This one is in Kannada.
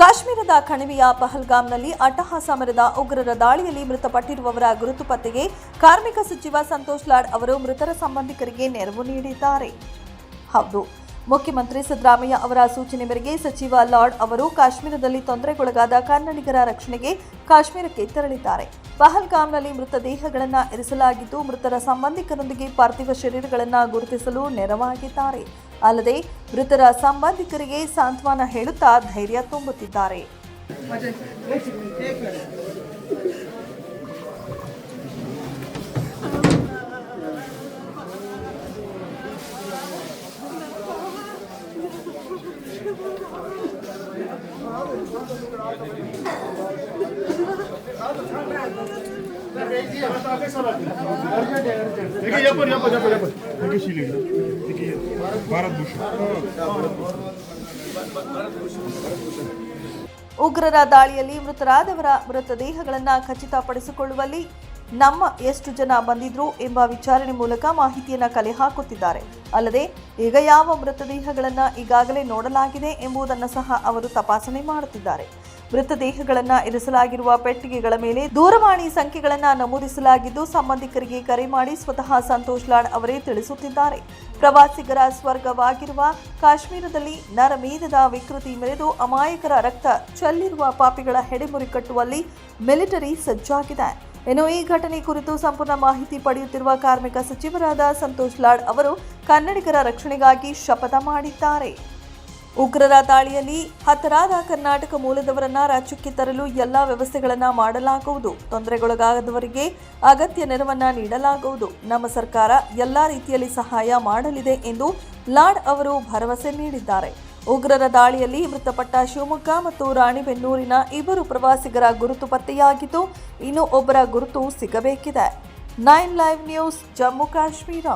ಕಾಶ್ಮೀರದ ಕಣಿವೆಯ ಪಹಲ್ಗಾಮ್ನಲ್ಲಿ ಅಟ್ಟಹಾಸ ಸಮರದ ಉಗ್ರರ ದಾಳಿಯಲ್ಲಿ ಮೃತಪಟ್ಟಿರುವವರ ಗುರುತು ಪತ್ತೆಗೆ ಕಾರ್ಮಿಕ ಸಚಿವ ಸಂತೋಷ್ ಲಾಡ್ ಅವರು ಮೃತರ ಸಂಬಂಧಿಕರಿಗೆ ನೆರವು ನೀಡಿದ್ದಾರೆ. ಹೌದು, ಮುಖ್ಯಮಂತ್ರಿ ಸಿದ್ದರಾಮಯ್ಯ ಅವರ ಸೂಚನೆ ಮೇರೆಗೆ ಸಚಿವ ಲಾರ್ಡ್ ಅವರು ಕಾಶ್ಮೀರದಲ್ಲಿ ತೊಂದರೆಗೊಳಗಾದ ಕನ್ನಡಿಗರ ರಕ್ಷಣೆಗೆ ಕಾಶ್ಮೀರಕ್ಕೆ ತೆರಳಿದ್ದಾರೆ. ಪಹಲ್ಗಾಮ್ನಲ್ಲಿ ಮೃತದೇಹಗಳನ್ನು ಇರಿಸಲಾಗಿದ್ದು, ಮೃತರ ಸಂಬಂಧಿಕರೊಂದಿಗೆ ಪಾರ್ಥಿವ ಶರೀರಗಳನ್ನು ಗುರುತಿಸಲು ನೆರವಾಗಿದ್ದಾರೆ. ಅಲ್ಲದೆ ಮೃತರ ಸಂಬಂಧಿಕರಿಗೆ ಸಾಂತ್ವನ ಹೇಳುತ್ತಾ ಧೈರ್ಯ ತುಂಬುತ್ತಿದ್ದಾರೆ. ಉಗ್ರರ ದಾಳಿಯಲ್ಲಿ ಮೃತರಾದವರ ಮೃತದೇಹಗಳನ್ನು ಖಚಿತಪಡಿಸಿಕೊಳ್ಳುವಲ್ಲಿ ನಮ್ಮ ಎಷ್ಟು ಜನ ಬಂದಿದ್ರು ಎಂಬ ವಿಚಾರಣೆ ಮೂಲಕ ಮಾಹಿತಿಯನ್ನು ಕಲೆ ಹಾಕುತ್ತಿದ್ದಾರೆ. ಅಲ್ಲದೆ, ಈಗ ಯಾವ ಮೃತದೇಹಗಳನ್ನು ಈಗಾಗಲೇ ನೋಡಲಾಗಿದೆ ಎಂಬುದನ್ನು ಸಹ ಅವರು ತಪಾಸಣೆ ಮಾಡುತ್ತಿದ್ದಾರೆ. ಮೃತದೇಹಗಳನ್ನು ಇರಿಸಲಾಗಿರುವ ಪೆಟ್ಟಿಗೆಗಳ ಮೇಲೆ ದೂರವಾಣಿ ಸಂಖ್ಯೆಗಳನ್ನು ನಮೂದಿಸಲಾಗಿದ್ದು ಸಂಬಂಧಿಕರಿಗೆ ಕರೆ ಮಾಡಿ ಸ್ವತಃ ಸಂತೋಷ್ ಲಾಡ್ ಅವರೇ ತಿಳಿಸುತ್ತಿದ್ದಾರೆ. ಪ್ರವಾಸಿಗರ ಸ್ವರ್ಗವಾಗಿರುವ ಕಾಶ್ಮೀರದಲ್ಲಿ ನರಮೇಧದ ವಿಕೃತಿ ಮೆರೆದು ಅಮಾಯಕರ ರಕ್ತ ಚೆಲ್ಲಿರುವ ಪಾಪಿಗಳ ಹೆಡೆಮುರಿ ಕಟ್ಟುವಲ್ಲಿ ಮಿಲಿಟರಿ ಸಜ್ಜಾಗಿದೆ. ಇನ್ನು ಈ ಘಟನೆ ಕುರಿತು ಸಂಪೂರ್ಣ ಮಾಹಿತಿ ಪಡೆಯುತ್ತಿರುವ ಕಾರ್ಮಿಕ ಸಚಿವರಾದ ಸಂತೋಷ್ ಲಾಡ್ ಅವರು ಕನ್ನಡಿಗರ ರಕ್ಷಣೆಗಾಗಿ ಶಪಥ ಮಾಡಿದ್ದಾರೆ. ಉಗ್ರರ ದಾಳಿಯಲ್ಲಿ ಹತರಾದ ಕರ್ನಾಟಕ ಮೂಲದವರನ್ನ ರಾಜ್ಯಕ್ಕೆ ತರಲು ಎಲ್ಲ ವ್ಯವಸ್ಥೆಗಳನ್ನು ಮಾಡಲಾಗುವುದು. ತೊಂದರೆಗೊಳಗಾದವರಿಗೆ ಅಗತ್ಯ ನೆರವನ್ನ ನೀಡಲಾಗುವುದು. ನಮ್ಮ ಸರ್ಕಾರ ಎಲ್ಲ ರೀತಿಯಲ್ಲಿ ಸಹಾಯ ಮಾಡಲಿದೆ ಎಂದು ಲಾಡ್ ಅವರು ಭರವಸೆ ನೀಡಿದ್ದಾರೆ. ಉಗ್ರರ ದಾಳಿಯಲ್ಲಿ ಮೃತಪಟ್ಟ ಶಿವಮೊಗ್ಗ ಮತ್ತು ರಾಣಿಬೆನ್ನೂರಿನ ಇಬ್ಬರು ಪ್ರವಾಸಿಗರ ಗುರುತು ಪತ್ತೆಯಾಗಿದ್ದು, ಇನ್ನು ಒಬ್ಬರ ಗುರುತು ಸಿಗಬೇಕಿದೆ. Nine live news Jammu Kashmir.